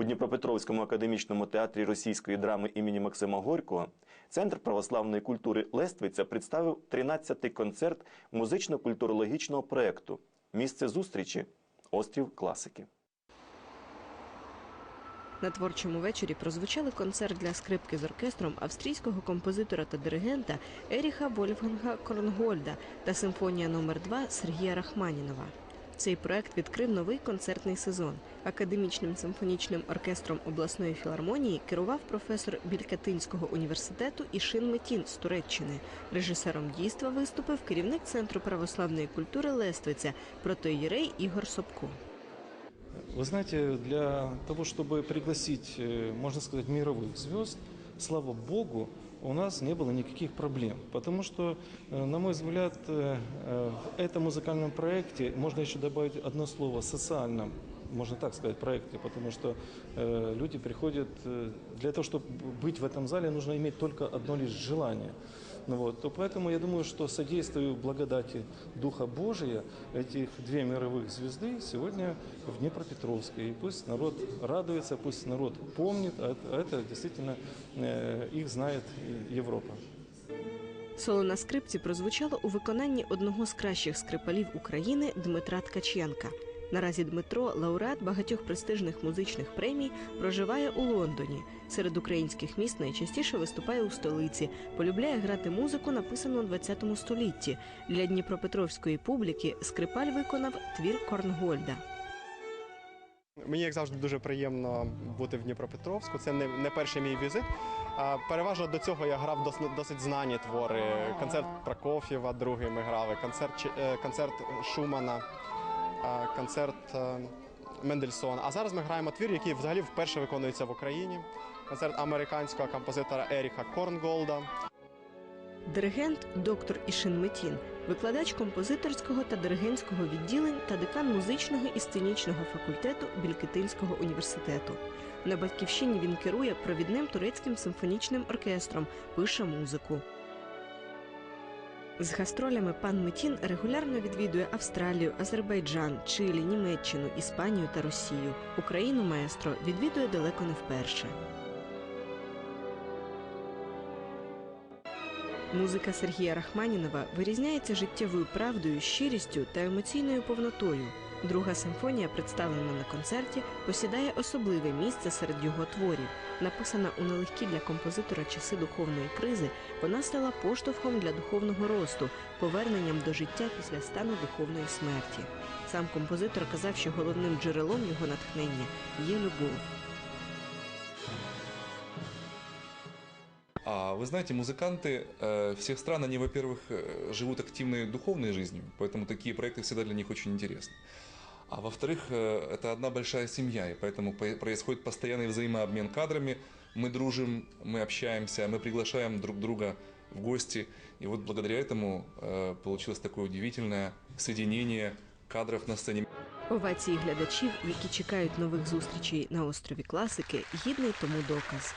У Дніпропетровському академічному театрі російської драми імені Максима Горького Центр православної культури Лествиця представив 13-й концерт музично-культурологічного проєкту Місце зустрічі Острів класики. На творчому вечорі прозвучали концерт для скрипки з оркестром австрійського композитора та диригента Еріха Вольфганга Корнгольда та симфонія номер 2 Сергія Рахманінова. Цей проект відкрив новий концертний сезон. Академічним симфонічним оркестром обласної філармонії керував професор Бількатинського університету Ішин Метін з Туреччини. Режисером дійства виступив керівник центру православної культури Лествиця протоїрей Ігор Собко. Вы знаете, для того, чтобы пригласить, э, можно сказать, мировых звезд, слава богу, у нас не было никаких проблем. Потому что, э, на мой взгляд, э, э, в этом музыкальном проекте можно еще добавить одно слово «социальном», можно так сказать, проекте, потому что э, люди приходят, э, для того, чтобы быть в этом зале, нужно иметь только одно лишь желание. Ну вот, то поэтому я думаю, что содействую благодати Духа Божия этих две мировых звезды сегодня в Днепропетровске. И пусть народ радуется, пусть народ помнит, а это, а это действительно э, их знает и Европа. Соло на скрипці прозвучало у виконанні одного з кращих скрипалів України Дмитра Ткаченка. Наразі Дмитро, лауреат багатьох престижних музичних премій, проживає у Лондоні. Серед українських міст найчастіше виступає у столиці. Полюбляє грати музику, написану у ХХ столітті. Для дніпропетровської публіки скрипаль виконав твір Корнгольда. Мені як завжди дуже приємно бути в Дніпропетровську. Це не, не перший мій візит. Переважно до цього я грав досить, досить знані твори. Концерт Прокоф'єва, другий ми грали, концерт, е, концерт Шумана, концерт е, Мендельсона. А зараз ми граємо твір, який взагалі вперше виконується в Україні. Концерт американського композитора Еріха Корнголда. Диригент доктор Ішин Метін, викладач композиторського та диригентського відділень та декан музичного і сценічного факультету Бількетинського університету. На батьківщині він керує провідним турецьким симфонічним оркестром, пише музику. З гастролями пан Метін регулярно відвідує Австралію, Азербайджан, Чилі, Німеччину, Іспанію та Росію. Україну маестро відвідує далеко не вперше. Музика Сергія Рахманінова вирізняється життєвою правдою, щирістю та емоційною повнотою. Друга симфонія, представлена на концерті, посідає особливе місце серед його творів. Написана у нелегкі для композитора часи духовної кризи, вона стала поштовхом для духовного росту, поверненням до життя після стану духовної смерті. Сам композитор казав, що головним джерелом його натхнення є любов. А вы знаете, музыканты э, всех стран, они, во-первых, э, живут активной духовной жизнью, поэтому такие проекты всегда для них очень интересны. А во-вторых, э, это одна большая семья, и поэтому по- происходит постоянный взаимообмен кадрами. Мы дружим, мы общаемся, мы приглашаем друг друга в гости. И вот благодаря этому э, получилось такое удивительное соединение кадров на сцене. Овації глядачів, які чекають нових зустрічей на острові класики, гідний тому доказ.